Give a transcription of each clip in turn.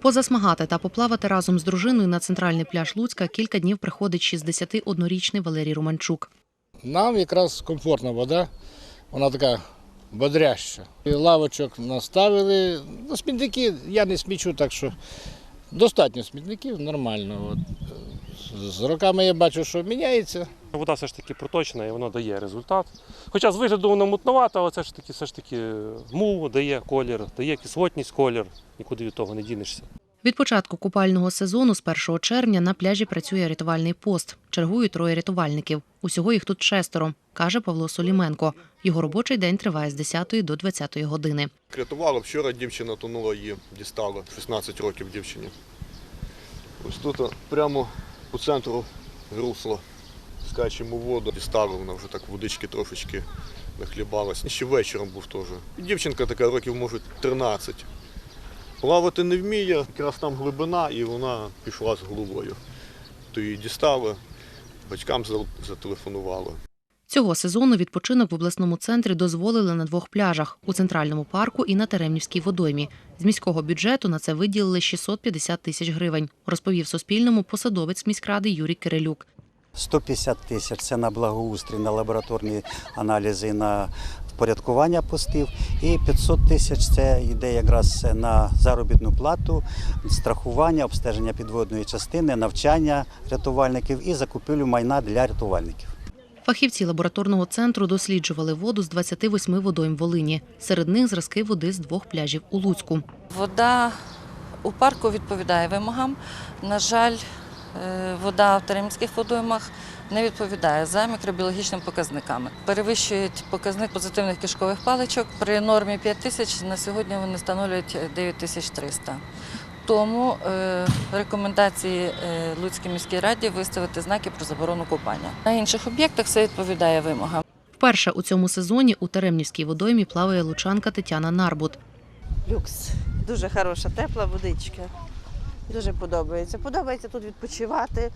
Позасмагати та поплавати разом з дружиною на центральний пляж Луцька кілька днів приходить 61-річний Валерій Романчук. Нам якраз комфортна вода, вона така бодряща. І лавочок наставили. Ну, смітники я не смічу, так що достатньо смітників, нормально. От. З роками я бачу, що міняється. Вода все ж таки проточна і вона дає результат. Хоча з вигляду вона мутновата, але це ж таки все ж таки мул дає колір, дає кислотність колір, нікуди від того не дінешся. Від початку купального сезону з 1 червня на пляжі працює рятувальний пост. Чергують троє рятувальників. Усього їх тут шестеро, каже Павло Соліменко. Його робочий день триває з 10 до 20 години. Рятували. Вчора дівчина тонула її, дістала 16 років дівчині. Ось тут прямо по центру русло. Скачемо воду, дістали, вона вже так водички трошечки нахлібалась. І ще вечором був теж. Дівчинка така років, може, 13. Плавати не вміє, якраз там глибина, і вона пішла з головою. То її дістали, батькам зателефонували. Цього сезону відпочинок в обласному центрі дозволили на двох пляжах у центральному парку і на Теремнівській водоймі. З міського бюджету на це виділили 650 тисяч гривень, розповів Суспільному посадовець міськради Юрій Кирилюк. 150 тисяч це на благоустрій, на лабораторні аналізи, на впорядкування постів. І 500 тисяч це йде якраз на заробітну плату, страхування, обстеження підводної частини, навчання рятувальників і закупівлю майна для рятувальників. Фахівці лабораторного центру досліджували воду з 28 водойм Волині. Серед них зразки води з двох пляжів у Луцьку. Вода у парку відповідає вимогам. На жаль, е, вода в Теремських водоймах не відповідає за мікробіологічними показниками. Перевищують показник позитивних кишкових паличок. При нормі 5 тисяч на сьогодні вони становлять 9300. Тому е, рекомендації е, Луцькій міській раді виставити знаки про заборону купання. На інших об'єктах все відповідає вимогам. Вперше у цьому сезоні у Теремнівській водоймі плаває лучанка Тетяна Нарбут. Люкс. Дуже хороша, тепла водичка. Дуже подобається. Подобається тут відпочивати,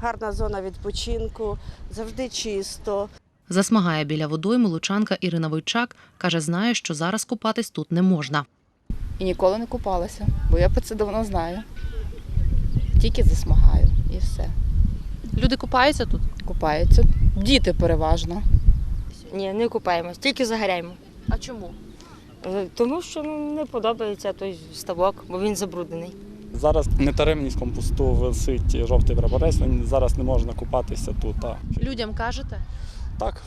гарна зона відпочинку, завжди чисто. Засмагає біля водойми лучанка Ірина Войчак. Каже, знає, що зараз купатись тут не можна. І ніколи не купалася, бо я про це давно знаю. Тільки засмагаю і все. Люди купаються тут. Купаються. Діти переважно. Ні, не купаємось, тільки загоряємо. А чому? Е, Тому що ну, не подобається той ставок, бо він забруднений. Зараз на Теремнівському пусту висить жовтий прапорець, зараз не можна купатися тут. А Людям кажете? так,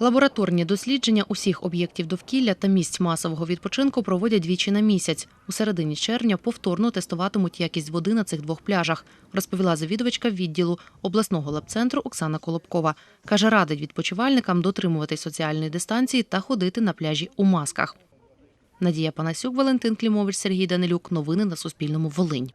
Лабораторні дослідження усіх об'єктів довкілля та місць масового відпочинку проводять двічі на місяць. У середині червня повторно тестуватимуть якість води на цих двох пляжах, розповіла завідувачка відділу обласного лабцентру Оксана Колобкова. Каже, радить відпочивальникам дотримувати соціальної дистанції та ходити на пляжі у масках. Надія Панасюк, Валентин Клімович, Сергій Данилюк. Новини на Суспільному. Волинь.